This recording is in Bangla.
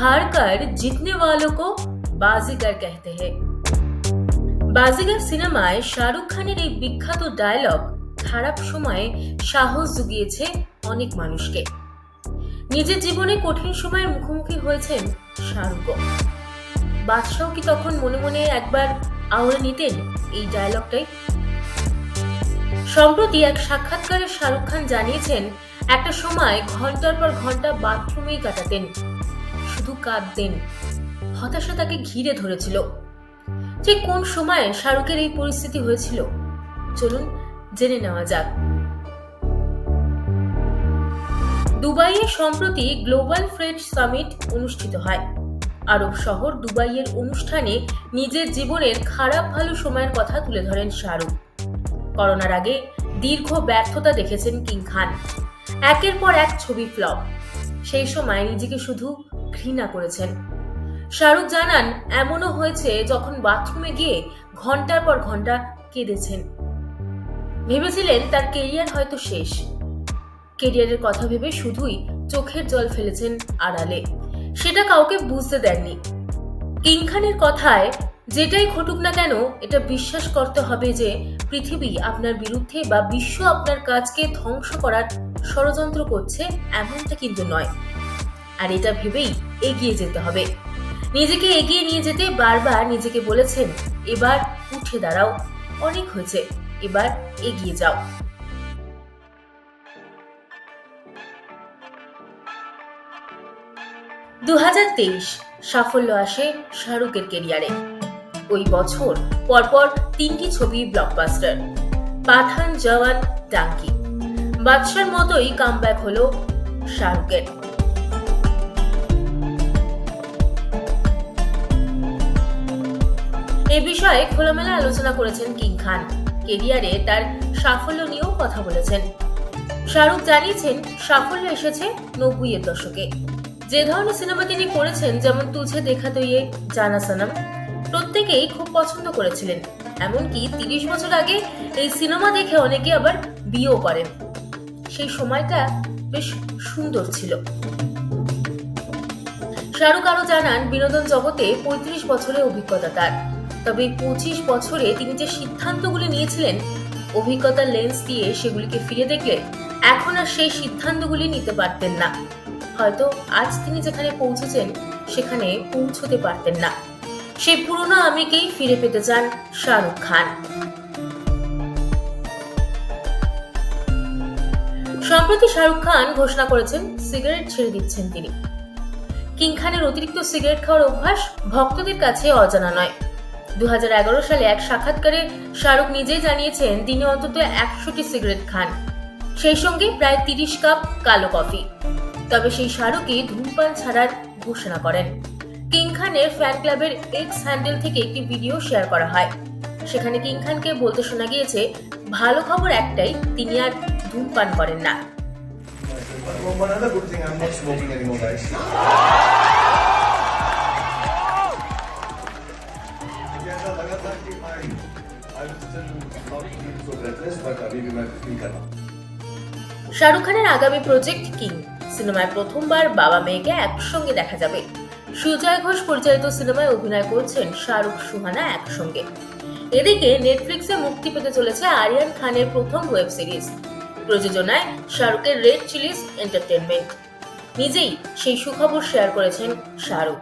हार कर जीतने वालों को बाजीगर कहते हैं বাজিগার সিনেমায় শাহরুখ খানের এই বিখ্যাত ডায়লগ খারাপ সময়ে সাহস জুগিয়েছে অনেক মানুষকে নিজের জীবনে কঠিন সময়ের মুখোমুখি হয়েছেন শাহরুখও বাদশাহ কি তখন মনে মনে একবার আওড়ে নিতেন এই ডায়লগটাই সম্প্রতি এক সাক্ষাৎকারে শাহরুখ খান জানিয়েছেন একটা সময় ঘন্টার পর ঘন্টা বাথরুমেই কাটাতেন শুধু কাঁদতেন হতাশা তাকে ঘিরে ধরেছিল। ঠিক কোন সময়ে শাহরুখের এই পরিস্থিতি হয়েছিল? চলুন জেনে নেওয়া যাক। দুবাইয়ে সম্প্রতি গ্লোবাল ফ্রেড সামিট অনুষ্ঠিত হয়। আরব শহর দুবাইয়ের অনুষ্ঠানে নিজের জীবনের খারাপ ভালো সময়ের কথা তুলে ধরেন শাহরুখ। করোনার আগে দীর্ঘ ব্যর্থতা দেখেছেন কিং খান। একের পর এক ছবি ফ্লপ। সেই সময় নিজেকে শুধু ঘৃণা করেছেন। শাহরুখ জানান, এমনও হয়েছে যখন বাথরুমে গিয়ে ঘণ্টার পর ঘণ্টা কেঁদেছেন। ভেবেছিলেন তার কেরিয়ার হয়তো শেষ। কেরিয়ারের কথা ভেবে শুধুই চোখের জল ফেলেছেন আড়ালে। সেটা কাউকে বুঝতে দেননি। কিং খানের কথায়, যেটাই ঘটুক না কেন, এটা বিশ্বাস করতে হবে যে পৃথিবী আপনার বিরুদ্ধে বা বিশ্ব আপনার কাজকে ধ্বংস করার ষড়যন্ত্র করছে, এমনটা কিন্তু নয়। আর এটা ভেবেই এগিয়ে যেতে হবে। নিজেকে এগিয়ে নিয়ে যেতে বারবার নিজেকে বলেছেন, এবার উঠে দাঁড়াও, অনেক হয়েছে, এবার এগিয়ে যাও। দু হাজার তেইশ, সাফল্য আসে শাহরুখের কেরিয়ারে ওই বছর পরপর তিনটি ছবি ব্লকবাস্টার পাঠান জওয়ান ডাঙ্কি বাদশার মতোই কামব্যাক হলো শাহরুখের। এ বিষয়ে খোলামেলা আলোচনা করেছেন কিং খান। কেরিয়ারে তার সাফল্য নিয়েও কথা বলেছেন। শাহরুখ জানিয়েছেন, সাফল্য এসেছে নব্বই এর দশকে। যে ধরনের সিনেমা তিনি করেছেন, যেমন তুঝে দেখা তৈয়ে জানা সনম, প্রত্যেকেই খুব পছন্দ করেছিলেন। এমনকি তিরিশ বছর আগে এই সিনেমা দেখে অনেকে আবার বিয়েও করেন। সেই সময়টা বেশ সুন্দর ছিল। শাহরুখ আরও জানান, বিনোদন জগতে পঁয়ত্রিশ বছরের অভিজ্ঞতা তার। তবে পঁচিশ বছরে তিনি যে সিদ্ধান্তগুলি নিয়েছিলেন, অভিজ্ঞতার লেন্স দিয়ে সেগুলিকে ফিরে দেখলে এখন আর সেই সিদ্ধান্তগুলি নিতে পারতেন না। হয়তো আজ তিনি যেখানে পৌঁছেছেন, সেখানে পৌঁছতে পারতেন না। সেই পুরনো আমিকেই ফিরে পেতে চান শাহরুখ খান। সম্প্রতি শাহরুখ খান ঘোষণা করেছেন, সিগারেট ছেড়ে দিচ্ছেন তিনি। কিং খানের অতিরিক্ত সিগারেট খাওয়ার অভ্যাস ভক্তদের কাছে অজানা নয়। দুহাজার এগারো সালে এক সাক্ষাৎকারে শাহরুখ নিজেই জানিয়েছেন তিনি অন্তত একশোটি সিগারেট খান। সেই সঙ্গে প্রায় তিরিশ কাপ কালো কফি। তবে সেই শাহরুখই ধূমপান ছাড়ার ঘোষণা করেন। কিং খানের ফ্যান ক্লাবের এক্স হ্যান্ডেল থেকে একটি ভিডিও শেয়ার করা হয়। সেখানে কিং খানকে বলতে শোনা গিয়েছে, ভালো খবর একটাই, তিনি আর ধূমপান করেন না। শাহরুখ খানের আগামী প্রজেক্ট কিং? সিনেমায় প্রথমবার বাবা মেয়েকে একসঙ্গে দেখা যাবে। সুজয় ঘোষ পরিচালিত সিনেমায় অভিনয় করছেন শাহরুখ, সুহানা একসঙ্গে। এদিকে নেটফ্লিক্সে মুক্তি পেতে চলেছে আরিয়ান খানের প্রথম ওয়েব সিরিজ। প্রযোজনায় শাহরুখের রেড চিলিস এন্টারটেনমেন্ট নিজেই সেই সুখবর শেয়ার করেছেন শাহরুখ।